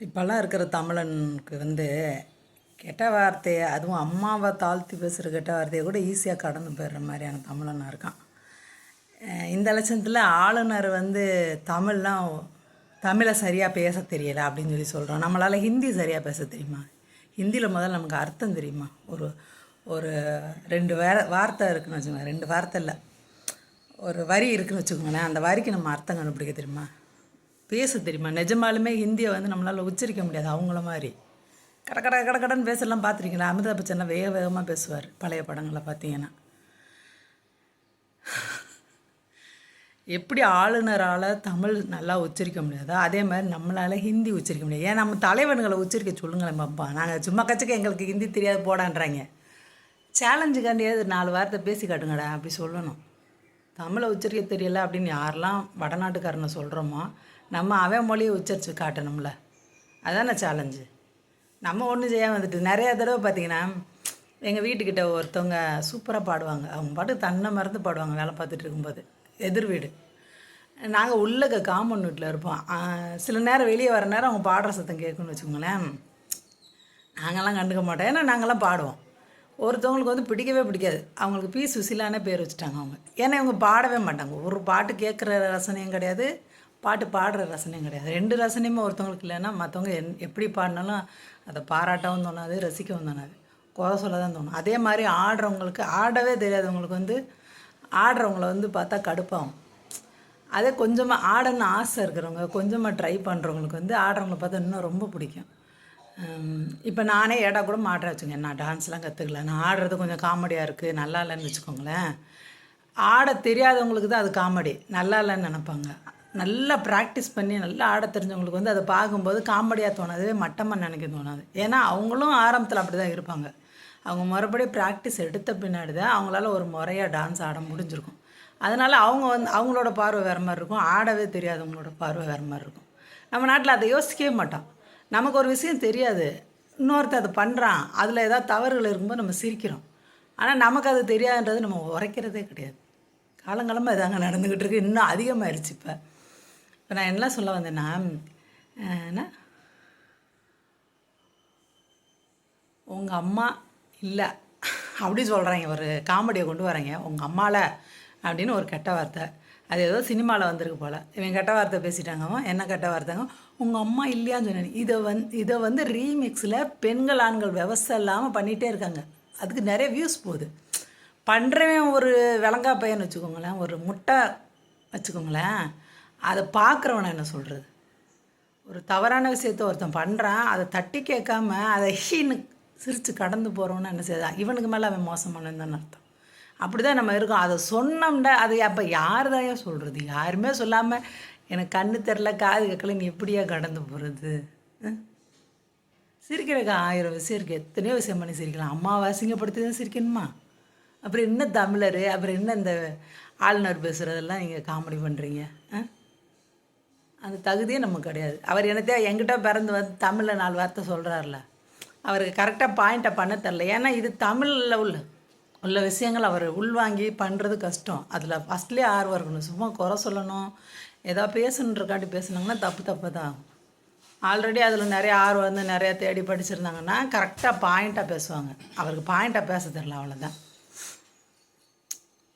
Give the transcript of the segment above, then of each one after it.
இப்போல்லாம் இருக்கிற தமிழனுக்கு வந்து கெட்ட வார்த்தையை அதுவும் அம்மாவை தாழ்த்தி பேசுகிற கெட்ட வார்த்தையை கூட ஈஸியாக கடந்து போயிடுற மாதிரியான தமிழனாக இருக்கான். இந்த லட்சணத்தில் ஆளுநர் வந்து தமிழ்லாம் தமிழை சரியாக பேச தெரியலை அப்படின்னு சொல்லி சொல்கிறோம் நம்மளால் ஹிந்தி சரியாக பேச தெரியுமா? ஹிந்தியில் முதல்ல நமக்கு அர்த்தம் தெரியுமா? ஒரு ஒரு ரெண்டு வேற வார்த்தை இருக்குன்னு வச்சுக்கோங்க. ரெண்டு வார்த்தை இல்லை. ஒரு வரி இருக்குன்னு வச்சுக்கோங்களேன். அந்த வரிக்கு நம்ம அர்த்தம் கண்டுபிடிக்க தெரியுமா? பேச தெரியுமா? நிஜமாலுமே ஹிந்தியை வந்து நம்மளால் உச்சரிக்க முடியாது அவங்கள மாதிரி. கட கட கட கடன்னு பேசலாம் பார்த்துருக்கீங்களா? அமிதாப் பச்சன்லாம் வேக வேகமாக பேசுவார் பழைய படங்களை பார்த்தீங்கன்னா. எப்படி ஆளுநரால் தமிழ் நல்லா உச்சரிக்க முடியாதோ அதே மாதிரி நம்மளால் ஹிந்தி உச்சரிக்க முடியாது. ஏன் நம்ம தலைவன்களை உச்சரிக்க சொல்லுங்களேன் பாப்பா. நாங்கள் சும்மா கச்சுக்க எங்களுக்கு ஹிந்தி தெரியாது போடான்றாங்க. சேலஞ்சுக்காண்டியாவது நாலு வார்த்தை பேசி காட்டுங்கடா அப்படி சொல்லணும். தமிழை உச்சரிக்க தெரியல அப்படின்னு யாரெல்லாம் வடநாட்டுக்காரனை சொல்கிறோமோ நம்ம அவன் மொழியை உச்சரித்து காட்டணும்ல. அதான சேலஞ்சு நம்ம ஒன்றும் செய்யாமல் வந்துட்டு நிறையா தடவை பார்த்தீங்கன்னா எங்கள் வீட்டுக்கிட்ட ஒருத்தவங்க சூப்பராக பாடுவாங்க. அவங்க பாட்டு தன்னை மறந்து பாடுவாங்க வேலை பார்த்துட்டு இருக்கும்போது. எதிர் வீடு. நாங்கள் உள்ளக காமன் வீட்டில் இருப்போம். சில நேரம் வெளியே வர நேரம் அவங்க பாடுற சத்தம் கேட்கணும்னு வச்சுக்கோங்களேன். நாங்கள்லாம் கண்டுக்க மாட்டோம். ஏன்னா நாங்கள்லாம் பாடுவோம். ஒருத்தவங்களுக்கு வந்து பிடிக்கவே பிடிக்காது. அவங்களுக்கு பி சுசிலானே பேர் வச்சுட்டாங்க அவங்க. ஏன்னா இவங்க பாடவே மாட்டாங்க. ஒரு பாட்டு கேட்குற ரசனையும் கிடையாது. பாட்டு பாடுற ரசனையும் கிடையாது. ரெண்டு ரசனையுமே ஒருத்தவங்களுக்கு இல்லைன்னா மற்றவங்க என் எப்படி பாடினாலும் அதை பாராட்டவும் தோணாது ரசிக்கவும் தோணாது. குறை சொல்ல தான் தோணும். அதே மாதிரி ஆடுறவங்களுக்கு ஆடவே தெரியாதவங்களுக்கு வந்து ஆடுறவங்கள வந்து பார்த்தா கடுப்பாகும். அதே கொஞ்சமாக ஆடணும்னு ஆசை இருக்கிறவங்க கொஞ்சமாக ட்ரை பண்ணுறவங்களுக்கு வந்து ஆடுறவங்கள பார்த்தா இன்னும் ரொம்ப பிடிக்கும். இப்போ நானே ஏடா கூட மாட்டேன் வச்சுங்க நான் டான்ஸ்லாம் கற்றுக்கல நான் ஆடுறது கொஞ்சம் காமெடியாக இருக்குது நல்லா இல்லைன்னு வச்சுக்கோங்களேன். ஆட தெரியாதவங்களுக்கு தான் அது காமெடி நல்லா இல்லைன்னு நினைப்பாங்க. நல்லா ப்ராக்டிஸ் பண்ணி நல்லா ஆட தெரிஞ்சவங்களுக்கு வந்து அதை பார்க்கும்போது காமெடியாக தோணாது மட்டமாக நினைக்க தோணாது. ஏன்னா அவங்களும் ஆரம்பத்தில் அப்படி தான் இருப்பாங்க. அவங்க மறுபடியும் ப்ராக்டிஸ் எடுத்த பின்னாடி தான் அவங்களால ஒரு முறையாக டான்ஸ் ஆட முடிஞ்சிருக்கும். அதனால் அவங்க வந்து அவங்களோட பார்வை வேறு மாதிரி இருக்கும். ஆடவே தெரியாதவங்களோட பார்வை வேறு மாதிரி இருக்கும். நம்ம நாட்டில் அதை யோசிக்கவே மாட்டோம். நமக்கு ஒரு விஷயம் தெரியாது. இன்னொருத்தர் அதை பண்ணுறான் அதில் ஏதாவது தவறுகள் இருக்கும்போது நம்ம சிரிக்கிறோம். ஆனால் நமக்கு அது தெரியாதுன்றது நம்ம உரைக்கிறதே கிடையாது. காலங்காலமாக இதாங்க நடந்துக்கிட்டு இருக்கு. இன்னும் அதிகமாகிருச்சு இப்போ. இப்போ நான் என்ன சொல்ல வந்தேன்னா என்ன? உங்கள் அம்மா இல்லை அப்படி சொல்கிறாங்க ஒரு காமெடியை கொண்டு வராங்க. உங்கள் அம்மாவில் அப்படின்னு ஒரு கெட்ட வார்த்தை. அது ஏதோ சினிமாவில் வந்திருக்கு போல். இவன் கெட்ட வார்த்தை பேசிட்டாங்கம்மா என்ன கெட்ட வார்த்தைங்க? உங்கள் அம்மா இல்லையான்னு சொன்னேன். இதை வந்து இதை வந்து ரீமிக்ஸில் பெண்கள் ஆண்கள் விவசாயம் இல்லாமல் பண்ணிகிட்டே இருக்காங்க. அதுக்கு நிறைய வியூஸ் போகுது. பண்ணுறவன் ஒரு விலங்கா பையன் வச்சுக்கோங்களேன் ஒரு முட்டை வச்சுக்கோங்களேன் அதை பார்க்குறவனை என்ன சொல்கிறது ஒரு தவறான விஷயத்த ஒருத்தன் பண்ணுறான் அதை தட்டி கேட்காம அதை ஹீன்னு சிரித்து கடந்து போகிறவன்னு என்ன செய்யுது இவனுக்கு மேலே அவன் மோசமானன்னு அர்த்தம். அப்படி தான் நம்ம இருக்கோம். அதை சொன்னோம்னா அது அப்போ யார் தாயா சொல்கிறது யாருமே சொல்லாமல் எனக்கு கண்ணு தெரில காது கேட்கல நீ எப்படியா கடந்து போகிறது சிரிக்கிறதுக்கு ஆயிரம் விஷயம் இருக்குது எத்தனையோ விஷயம் பண்ணி சிரிக்கலாம். அம்மாவை அசிங்கப்படுத்தி தான் சிரிக்கணுமா? அப்புறம் என்ன தமிழர்? அப்புறம் என்ன இந்த ஆளுநர் பேசுகிறதெல்லாம் நீங்கள் காமெடி பண்ணுறீங்க ஆ? அந்த தகுதியே நமக்கு கிடையாது. அவர் என்னத்தையா என்கிட்ட பிறந்து வந்து தமிழில் நாலு வார்த்தை சொல்கிறாருல அவருக்கு கரெக்டாக பாயிண்ட்டை பண்ண தெரில ஏன்னா இது தமிழில் உள்ள உள்ள விஷயங்கள் அவர் உள்வாங்கி பண்ணுறது கஷ்டம். அதில் ஃபஸ்ட்லேயே ஆர்வம் இருக்கணும். சும்மா குறை சொல்லணும். ஏதோ பேசணுன்றக்காட்டி பேசுனாங்கன்னா தப்பு தப்பு தான். ஆகும் ஆல்ரெடி அதில் நிறைய ஆர்வம் வந்து நிறையா தேடி படிச்சிருந்தாங்கன்னா கரெக்டாக பாயிண்ட்டாக பேசுவாங்க. அவருக்கு பாயிண்ட்டாக பேச தெரில அவ்வளோதான்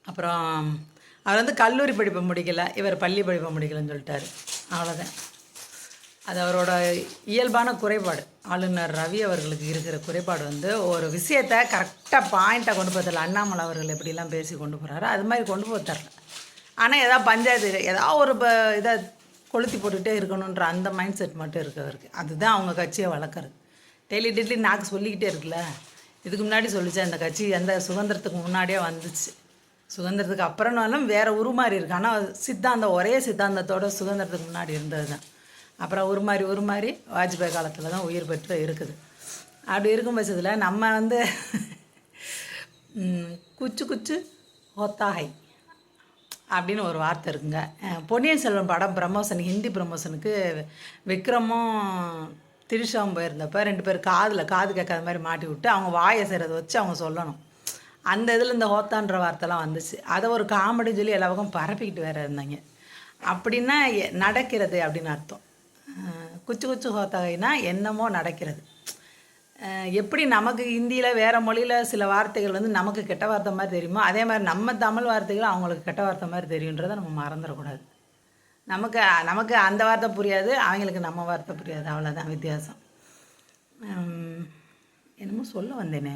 அப்புறம் அவர் வந்து கல்லூரி படிப்பை முடிக்கல. இவர் பள்ளி படிப்பை முடிக்கலைன்னு சொல்லிட்டாரு. அவ்வளோதான் அது அவரோட இயல்பான குறைபாடு. ஆளுநர் ரவி அவர்களுக்கு இருக்கிற குறைபாடு வந்து ஒரு விஷயத்தை கரெக்டாக பாயிண்ட்டாக கொண்டு போய் அண்ணாமலை அவர்கள் எப்படிலாம் பேசி கொண்டு போகிறாரு அது மாதிரி கொண்டு போக தரல. ஆனால் ஏதாவது பஞ்சாயத்து ஏதாவது ஒரு ப இதை கொளுத்தி போட்டுகிட்டே இருக்கணுன்ற அந்த மைண்ட் செட் மட்டும் இருக்கு அவருக்கு. அதுதான் அவங்க கட்சியை வளர்க்குறது. டெய்லி டெய்லி நாக்கு சொல்லிக்கிட்டே இருக்குல்ல. இதுக்கு முன்னாடி சொல்லிச்சு அந்த கட்சி எந்த சுதந்திரத்துக்கு முன்னாடியே வந்துச்சு. சுதந்திரத்துக்கு அப்புறம்னாலும் வேறு உருமாறி இருக்கு. ஆனால் சித்தாந்தம் ஒரே சித்தாந்தத்தோட சுதந்திரத்துக்கு முன்னாடி இருந்தது தான் அப்புறம் உருமாறி உருமாறி வாஜ்பாய் காலத்தில் தான் உயிர் பெற்று இருக்குது. அப்படி இருக்கும் பட்சத்தில் நம்ம வந்து குச்சு குச்சு ஹோத்தாகை அப்படின்னு ஒரு வார்த்தை இருக்குங்க. பொன்னியின் செல்வன் படம் ப்ரமோஷன் ஹிந்தி ப்ரமோஷனுக்கு விக்ரமும் திரிஷாவும் போயிருந்தப்போ ரெண்டு பேர் காதில் காது கேட்காத மாதிரி மாட்டி விட்டு அவங்க வாயை செய்கிறத வச்சு அவங்க சொல்லணும். அந்த இதில் இந்த ஹோத்தான்ற வார்த்தைலாம் வந்துச்சு. அதை ஒரு காமெடி சொல்லி எல்லா பக்கம் பரப்பிக்கிட்டு வேற இருந்தாங்க. அப்படின்னா நடக்கிறது அப்படின்னு அர்த்தம். குச்சி குச்சு குச்சு என்னமோ நடக்கிறது. எப்படி நமக்கு ஹிந்தியில் வேறு மொழியில் சில வார்த்தைகள் வந்து நமக்கு கெட்ட வார்த்தை மாதிரி தெரியுமோ அதே மாதிரி நம்ம தமிழ் வார்த்தைகள் அவங்களுக்கு கெட்ட வார்த்தை மாதிரி தெரியுன்றதை நம்ம மறந்துடக்கூடாது. நமக்கு நமக்கு அந்த வார்த்தை புரியாது அவங்களுக்கு நம்ம வார்த்தை புரியாது. அவ்வளோதான் வித்தியாசம். என்னமோ சொல்ல வந்தேனே.